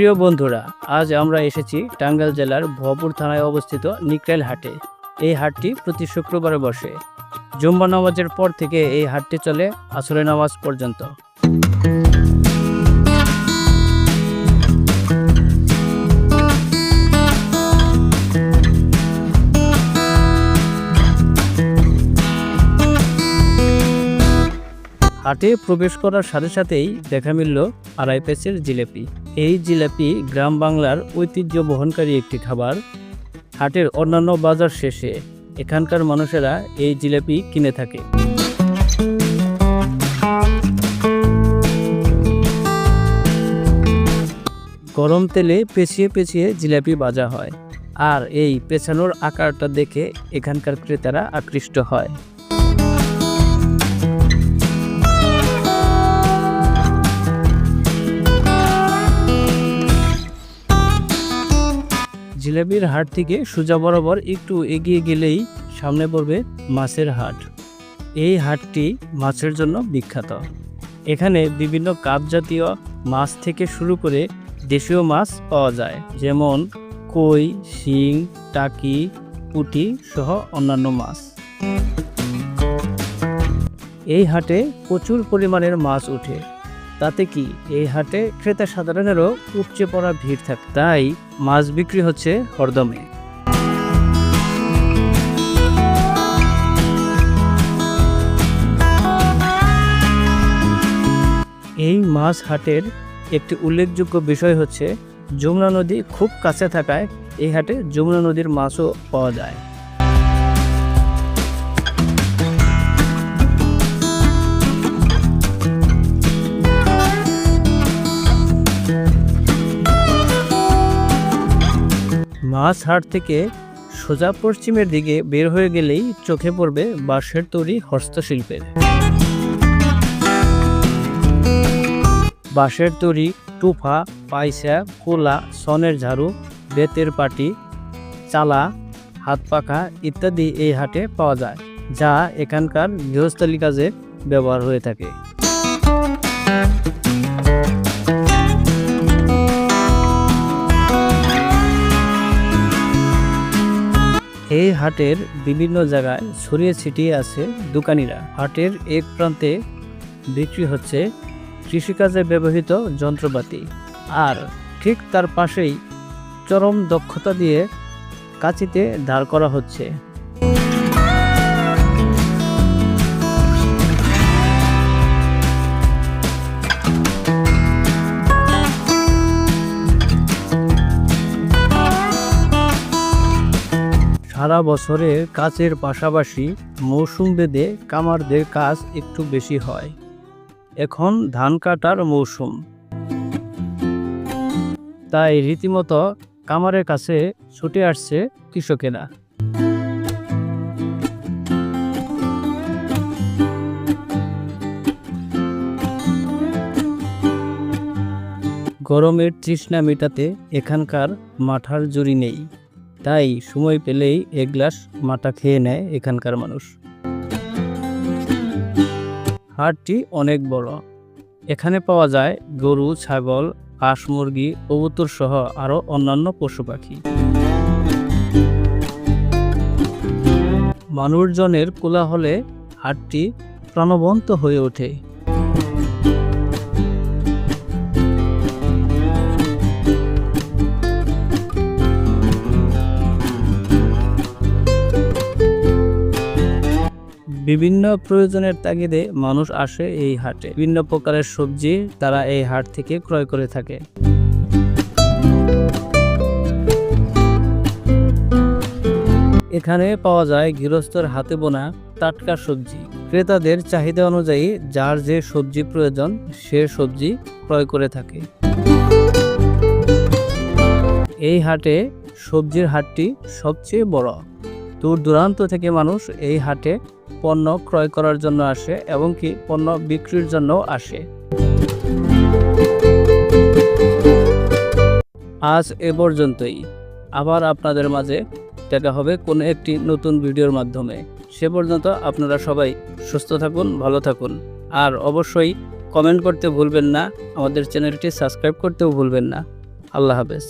প্রিয় বন্ধুরা, আজ আমরা এসেছি টাঙ্গাইল জেলার ভপুর থানায় অবস্থিত নিকরাইল হাটে। এই হাটটি প্রতি শুক্রবারে বসে। জুম্বা নামাজের পর থেকে এই হাটটি চলে আসরে নামাজ পর্যন্ত। হাটে প্রবেশ করার সাথে সাথেই দেখা মিলল আড়াই পেসের জিলেপি। এই জিলাপি গ্রাম বাংলার ঐতিহ্য বহনকারী একটি খাবার। হাটের অন্যান্য বাজার শেষে এখানকার মানুষেরা এই জিলাপি কিনে থাকে। গরম তেলে পেঁচিয়ে পেঁচিয়ে জিলাপি ভাজা হয়। আর এই পেছানোর আকারটা দেখে এখানকার ক্রেতারা আকৃষ্ট হয়। জিলাপির হাট থেকে সোজা বরাবর একটু এগিয়ে গেলেই সামনে পড়বে মাছের হাট। এই হাটটি মাছের জন্য বিখ্যাত। এখানে বিভিন্ন কাপ জাতীয় মাছ থেকে শুরু করে দেশীয় মাছ পাওয়া যায়, যেমন কই, শিং, টাকি, পুঁটি সহ অন্যান্য মাছ। এই হাটে প্রচুর পরিমাণের মাছ ওঠে। তাতে কি এই হাটে ক্রেতা সাধারণেরও উপচে পড়া ভিড় থাকে। তাই মাছ বিক্রি হচ্ছে হরদমে। এই মাছ হাটের একটি উল্লেখযোগ্য বিষয় হচ্ছে, যমুনা নদী খুব কাছে থাকায় এই হাটে যমুনা নদীর মাছও পাওয়া যায়। মাছ হাট থেকে সোজা পশ্চিমের দিকে বের হয়ে গেলেই চোখে পড়বে বাঁশের তৈরি হস্তশিল্পের। বাঁশের তৈরি টুফা পাইসা কোলা, সনের ঝাড়ু, বেতের পাটি, চালা, হাত পাখা ইত্যাদি এই হাটে পাওয়া যায়, যা এখানকার গৃহস্থলী কাজে ব্যবহার হয়ে থাকে। এই হাটের বিভিন্ন জায়গায় ছড়িয়ে ছিটিয়ে আছে দোকানিরা। হাটের এক প্রান্তে বিক্রি হচ্ছে কৃষিকাজে ব্যবহৃত যন্ত্রপাতি আর ঠিক তার পাশেই চরম দক্ষতা দিয়ে কাঁচিতে দাঁড় করা হচ্ছে। সারা বছরের কাজের পাশাপাশি মৌসুম বেদে কামারদের কাজ একটু বেশি হয়। এখন ধান কাটার মৌসুম। তাই রীতিমতো কামারের কাছে ছুটে আসছে কৃষকেরা। গরমের তৃষ্ণা মেটাতে এখানকার মাঠার জুড়ি নেই। তাই সময় পেলেই এক গ্লাস মাটা খেয়ে নেয় এখানকার মানুষ। হাটটি অনেক বড়। এখানে পাওয়া যায় গরু, ছাগল, হাঁস, মুরগি, কবুতর সহ আরও অন্যান্য পশু পাখি। মানুষজনের কোলাহলে হাটটি প্রাণবন্ত হয়ে ওঠে। বিভিন্ন প্রয়োজনের তাগিদে মানুষ আসে এই হাটে। বিভিন্ন প্রকারের সবজি তারা এই হাট থেকে ক্রয় করে থাকে। এখানে পাওয়া যায় গৃহস্থর হাতে বোনা টাটকা সবজি। ক্রেতাদের চাহিদা অনুযায়ী যার যে সবজি প্রয়োজন সে সবজি ক্রয় করে থাকে। এই হাটে সবজির হাটটি সবচেয়ে বড়। দূর দূরান্ত থেকে মানুষ এই হাটে পণ্য ক্রয় করার জন্য আসে এবং কি পণ্য বিক্রির জন্য আসে। আজ এ পর্যন্তই। আবার আপনাদের মাঝে দেখা হবে কোনো একটি নতুন ভিডিওর মাধ্যমে। সে পর্যন্ত আপনারা সবাই সুস্থ থাকুন, ভালো থাকুন। আর অবশ্যই কমেন্ট করতে ভুলবেন না, আমাদের চ্যানেলটি সাবস্ক্রাইব করতেও ভুলবেন না। আল্লাহ হাফেজ।